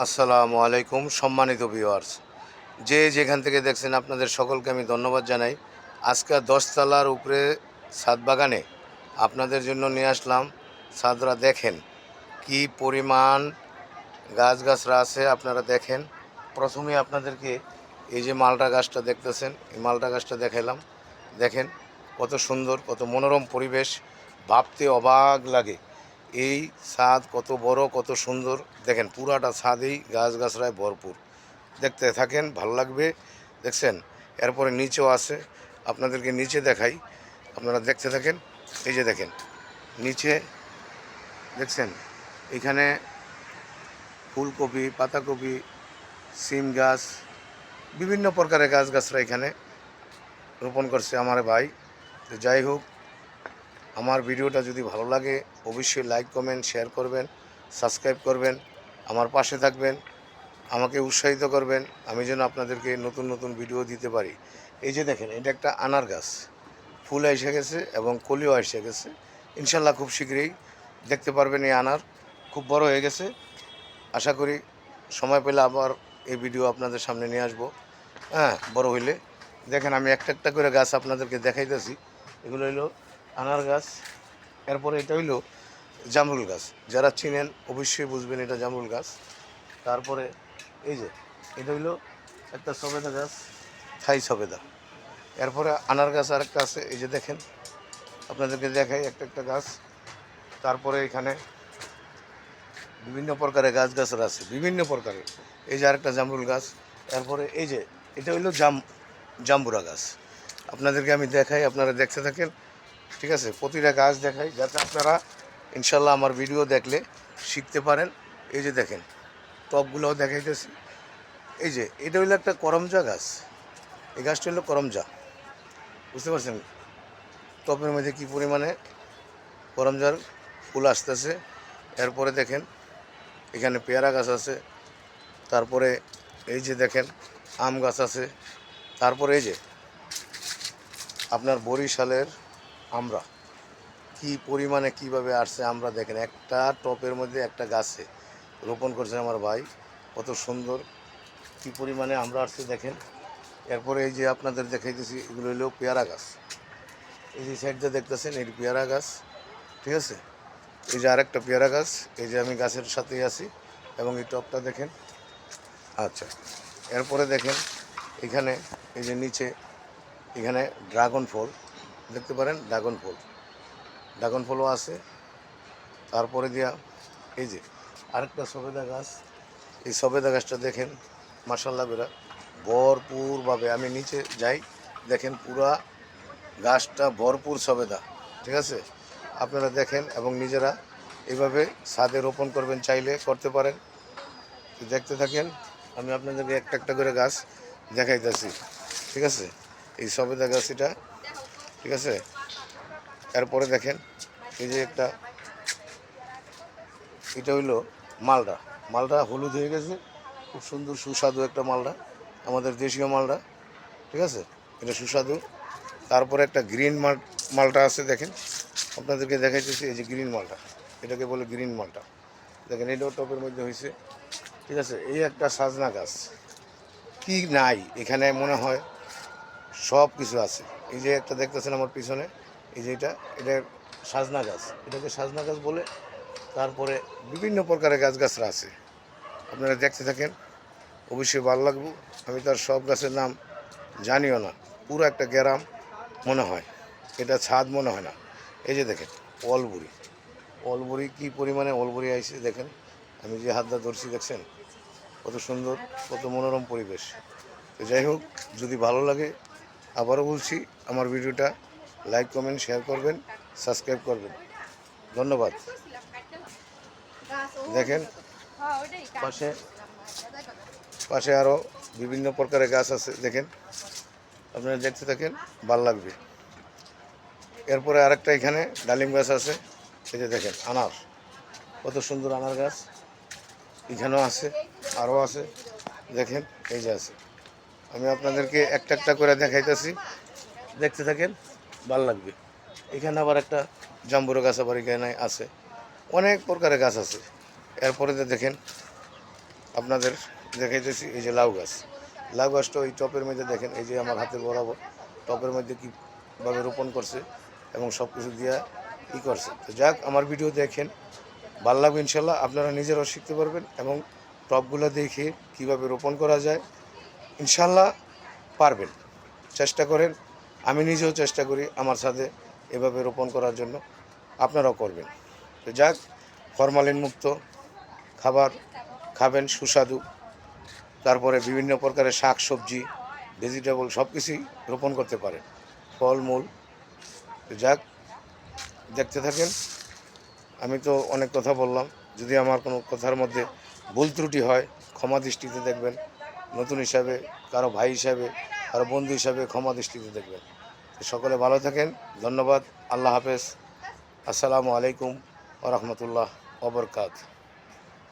আসসালামু আলাইকুম, সম্মানিত ভিউয়ার্স যে যেখান থেকে দেখছেন আপনাদের সকলকে আমি ধন্যবাদ জানাই। আজকে দশতলার উপরে ছাদ বাগানে আপনাদের জন্য নিয়ে আসলাম। সাদরা দেখেন কি পরিমাণ গাছগাছরা আছে, আপনারা দেখেন। প্রথমে আপনাদেরকে এই যে মালটা গাছটা দেখতেছেন, এই মালটা গাছটা দেখাইলাম। দেখেন কত সুন্দর, কত মনোরম পরিবেশ। ভাবতে অবাক লাগে। এই ছাদ কত বড়, কত সুন্দর। দেখেন, পুরাটা ছাদেই গাছগাছরায় ভরপুর। দেখতে থাকেন, ভালো লাগবে। দেখছেন, এরপরে নিচেও আছে। আপনাদেরকে নিচে দেখাই। আপনারা দেখতে থাকেন, এই যে দেখেন, নিচে, দেখছেন, এখানে ফুলকপি, পাতাকপি, সিম গাছ, বিভিন্ন প্রকারের গাছগাছরা এখানে রোপণ করছে আমার ভাই। তো যাই হোক আমার ভিডিওটা যদি ভালো লাগে, অবশ্যই লাইক কমেন্ট শেয়ার করবেন সাবস্ক্রাইব করবেন, আমার পাশে থাকবেন, আমাকে উৎসাহিত করবেন, আমি যেন আপনাদেরকে নতুন নতুন ভিডিও দিতে পারি। এই যে দেখেন, এটা একটা আনার গাছ। ফুল এসে গেছে এবং কলিও এসে গেছে। ইনশাল্লাহ খুব শীঘ্রই দেখতে পারবেন এই আনার। খুব বড় হয়ে গেছে। আশা করি সময় পেলে আবার এই ভিডিও আপনাদের সামনে নিয়ে আসব। হ্যাঁ বড় হইলে। দেখেন, আমি একটা একটা করে গাছ আপনাদেরকে দেখাইতেছি। এগুলো হইল আনার গাছ, এরপরে এটা হইল জামরুল গাছ। যারা চিনেন অবশ্যই বুঝবেন এটা জামরুল গাছ। তারপরে এই যে, এটা হইল একটা সবেদা গাছ, থাই সবেদা। এরপরে আনার গাছ আরেকটা আছে, এই যে দেখেন, আপনাদেরকে দেখাই একটা একটা গাছ। তারপরে এখানে বিভিন্ন প্রকারের গাছ গাছরা আছে, বিভিন্ন প্রকারের। এই যে আরেকটা জামরুল গাছ, এরপরে এই যে, এটা হইল জাম, জাম্বুরা গাছ। আপনাদেরকে আমি দেখাই, আপনারা দেখতে থাকেন। ঠিক আছে? প্রতিটা গাছ দেখাই, যাতে আপনারা ইনশাল্লাহ আমার ভিডিও দেখলে শিখতে পারেন। এই যে দেখেন, টপগুলোও দেখাইতেছি। এই যে, এটা হইল একটা করমজা গাছ। এই গাছটা হলো করমজা। বুঝতে পারছেন? টপের মধ্যে কী পরিমাণে করমজার ফুল আসতেছে? এরপরে দেখেন, এখানে পেয়ারা গাছ আছে। তারপরে এই যে দেখেন, আম গাছ আছে। তারপরে এই যে, আপনার বরিশালের আমরা। কি পরিমাণে কীভাবে আসছে আমরা দেখেন, একটা টপের মধ্যে একটা গাছে রোপণ করছে আমার ভাই, কত সুন্দর। কি পরিমাণে আমরা আসছে দেখেন। এরপরে এই যে আপনাদের দেখাইতেছি, এগুলো হলো পেয়ারা গাছ। এই যে সাইড সাইডটা দেখতেছেন, এই পেয়ারা গাছ, ঠিক আছে? এই যে আরেকটা পেয়ারা গাছ, এই যে আমি গাছের সাথেই আছি এবং এই টপটা দেখেন। আচ্ছা এরপরে দেখেন, এখানে, এই যে নিচে, এখানে ড্রাগন ফল। দেখতে পারেন ড্রাগন ফল। ড্রাগন ফলও আছে। তারপরে দিয়া এই যে আরেকটা সবেদা গাছ। এই সবেদা গাছটা দেখেন মার্শাল্লাহ বেরা ভরপুরভাবে আমি নিচে যাই, দেখেন পুরা গাছটা ভরপুর সবেদা, ঠিক আছে? আপনারা দেখেন এবং নিজেরা এইভাবে ছাদে রোপণ করবেন চাইলে, করতে পারেন। দেখতে থাকেন, আমি আপনাদেরকে একটা একটা করে গাছ দেখাইতেছি, ঠিক আছে? এই সবেদা গাছ এটা ঠিক আছে? এরপরে দেখেন, এই যে একটা, এটা হইল মালটা মালটা হলুদ হয়ে গেছে। খুব সুন্দর, সুস্বাদু একটা মালটা আমাদের দেশীয় মালটা ঠিক আছে? এটা সুস্বাদু। তারপরে একটা গ্রিন মাল মালটা আছে, দেখেন। আপনাদেরকে দেখাইতেছি, এই যে গ্রিন মালটা এটাকে বলে গ্রিন মালটা দেখেন, এটাও টপের মধ্যে হয়েছে ঠিক আছে? এই একটা সাজনা গাছ। কি নাই? এখানে মনে হয় সব কিছু আছে। এই যে একটা দেখতেছেন আমার পিছনে, এই যে এটা এটা সাজনা গাছ। এটাকে সাজনা গাছ বলে তারপরে বিভিন্ন প্রকারের গাছ গাছরা আছে। আপনারা দেখতে থাকেন, অবশ্যই ভালো লাগবে। আমি তার সব গাছের নাম জানিও না। পুরো একটা গ্রাম মনে হয়। এটা ছাদ মনে হয় না। এই যে দেখেন অলবুড়ি অলবুড়ি কী পরিমাণে অলবুড়ি আইছে দেখেন। আমি যে হাতটা ধরছি, দেখছেন? কত সুন্দর, কত মনোরম পরিবেশ। তো যাই হোক, যদি ভালো লাগে আবারও বলছি, আমার ভিডিওটা লাইক কমেন্ট শেয়ার করবেন সাবস্ক্রাইব করবেন। ধন্যবাদ। দেখেন, পাশে পাশে আরও বিভিন্ন প্রকারের গাছ আছে, দেখেন। আপনারা দেখতে থাকেন, ভালো লাগবে। এরপরে আরেকটা এখানে ডালিম গাছ আছে, এই দেখেন, আনার। কত সুন্দর আনার গাছ। এখানেও আছে, আরও আছে, দেখেন, এই যে আছে। আমি আপনাদেরকে একটা একটা করে দেখাইতেছি। দেখতে থাকেন, ভালো লাগবে। এখানে আবার একটা জাম্বুরো গাছ আবার এখানে আছে। অনেক প্রকারের গাছ আছে। এরপরে দেখেন, আপনাদের দেখাইতেছি এই যে লাউ গাছ। লাউ গাছটা ওই টপের মধ্যে দেখেন, এই যে আমার হাতের বরাবর টপের মধ্যে কীভাবে রোপণ করছে এবং সব কিছু দিয়ে ই করছে। তো যাক, আমার ভিডিও দেখেন, ভালো লাগবে ইনশাল্লাহ। আপনারা নিজেরাও শিখতে পারবেন এবং টপগুলো দেখে কীভাবে রোপণ করা যায়। ইনশাল্লাহ পারবেন। চেষ্টা করেন, আমি নিজেও চেষ্টা করি আমার সাথে এভাবে রোপণ করার জন্য। আপনারাও করবেন। তো যাক, ফরমালিন মুক্ত, খাবার খাবেন, সুস্বাদু। তারপরে বিভিন্ন প্রকারের শাক, সবজি ভেজিটেবল সব কিছুই রোপণ করতে পারেন। ফলমূল। তো যাক, দেখতে থাকেন। আমি তো অনেক কথা বললাম। যদি আমার কোনো কথার মধ্যে ভুল ত্রুটি হয়, ক্ষমা দৃষ্টিতে দেখবেন। নতুন হিসাবে, কারও ভাই হিসাবে, কারও বন্ধু হিসাবে ক্ষমা দৃষ্টিতে দেখবেন। সকলে ভালো থাকেন, ধন্যবাদ, আল্লাহ হাফেজ। আসসালামু আলাইকুম ওরহমতুল্লাহ ওবরকাত